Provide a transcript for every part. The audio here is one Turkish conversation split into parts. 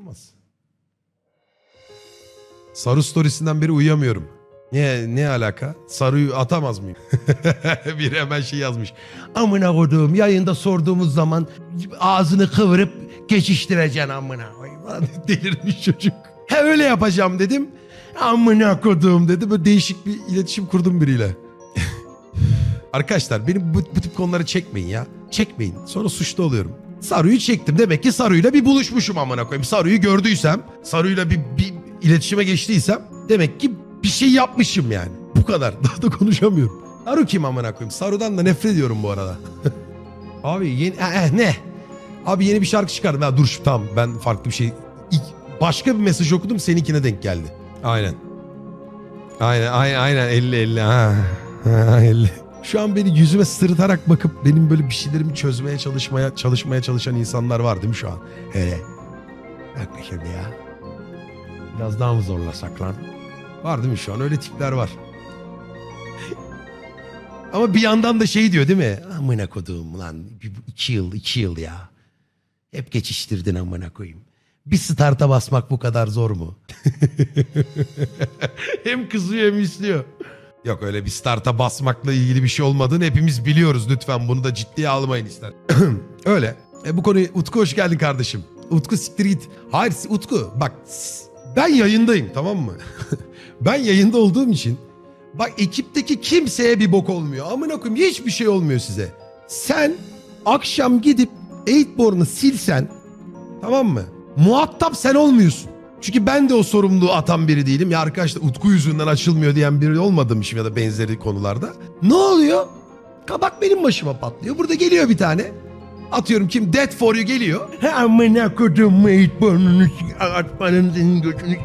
olmaz. Saru storiesinden beri uyuyamıyorum. Ne ne alaka? Saruyu atamaz mıyım? Biri hemen şey yazmış. Amına koduğum yayında sorduğumuz zaman ağzını kıvırıp geçiştireceksin amına Delirmiş çocuk. He öyle yapacağım dedim. Amına koduğum dedi. Böyle değişik bir iletişim kurdum biriyle. Arkadaşlar benim bu, bu tip konuları çekmeyin ya. Çekmeyin. Sonra suçlu oluyorum. Saru'yu çektim. Demek ki Saru'yla bir buluşmuşum amına koyayım. Saru'yu gördüysem, Saru'yla bir, bir iletişime geçtiysem demek ki bir şey yapmışım yani. Bu kadar. Daha da konuşamıyorum. Saru kim amına koyayım? Saru'dan da nefret ediyorum bu arada. Abi yeni eh, eh, ne? Abi yeni bir şarkı çıkardım. Ha dur şu tamam ben farklı bir şey İlk, başka bir mesaj okudum seninkine denk geldi. Aynen. Aynen aynen aynen 50 50 ha. ha 50. Şu an beni yüzüme sırıtarak bakıp benim böyle bir şeylerimi çözmeye çalışmaya çalışmaya çalışan insanlar var değil mi şu an? Hele. Bak şimdi ya. Biraz daha mı zorlasak lan? Var değil mi şu an öyle tipler var. Ama bir yandan da şey diyor değil mi? Amına koduğum lan iki yıl iki yıl ya. Hep geçiştirdin amına koyayım. Bir starta basmak bu kadar zor mu? hem kızıyor hem istiyor. Yok öyle bir starta basmakla ilgili bir şey olmadığını hepimiz biliyoruz. Lütfen bunu da ciddiye almayın ister. öyle. E, bu konuyu Utku hoş geldin kardeşim. Utku siktir git. Hayır Utku bak ben yayındayım tamam mı? ben yayında olduğum için bak ekipteki kimseye bir bok olmuyor. Amına koyayım hiçbir şey olmuyor size. Sen akşam gidip 8born'u silsen tamam mı? Muhatap sen olmuyorsun. Çünkü ben de o sorumluluğu atan biri değilim. Ya arkadaşlar Utku yüzünden açılmıyor diyen biri olmadım şimdi ya da benzeri konularda. Ne oluyor? Kabak benim başıma patlıyor. Burada geliyor bir tane. Atıyorum kim? Dead for you geliyor. Amına kodum burnunu atmanın senin götünü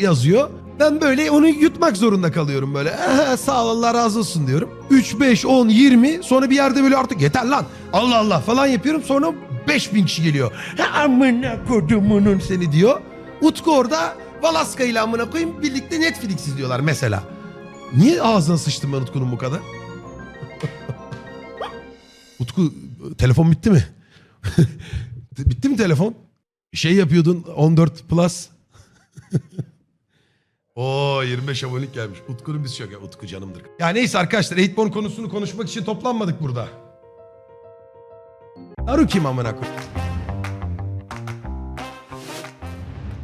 yazıyor. Ben böyle onu yutmak zorunda kalıyorum böyle. "Aha, Sağ ol Allah razı olsun diyorum. 3, 5, 10, 20 sonra bir yerde böyle artık yeter lan. Allah Allah falan yapıyorum. Sonra 5000 kişi geliyor. Amına kodumunun seni diyor. Utku orada Valaska ile amına koyayım birlikte Netflix izliyorlar mesela. Niye ağzına sıçtım ben Utku'nun bu kadar? Utku telefon bitti mi? bitti mi telefon? Şey yapıyordun 14 plus. Oo 25 abonelik gelmiş. Utku'nun biz şaka. Utku canımdır. Ya neyse arkadaşlar 8born konusunu konuşmak için toplanmadık burada. Naru kim amına koyayım?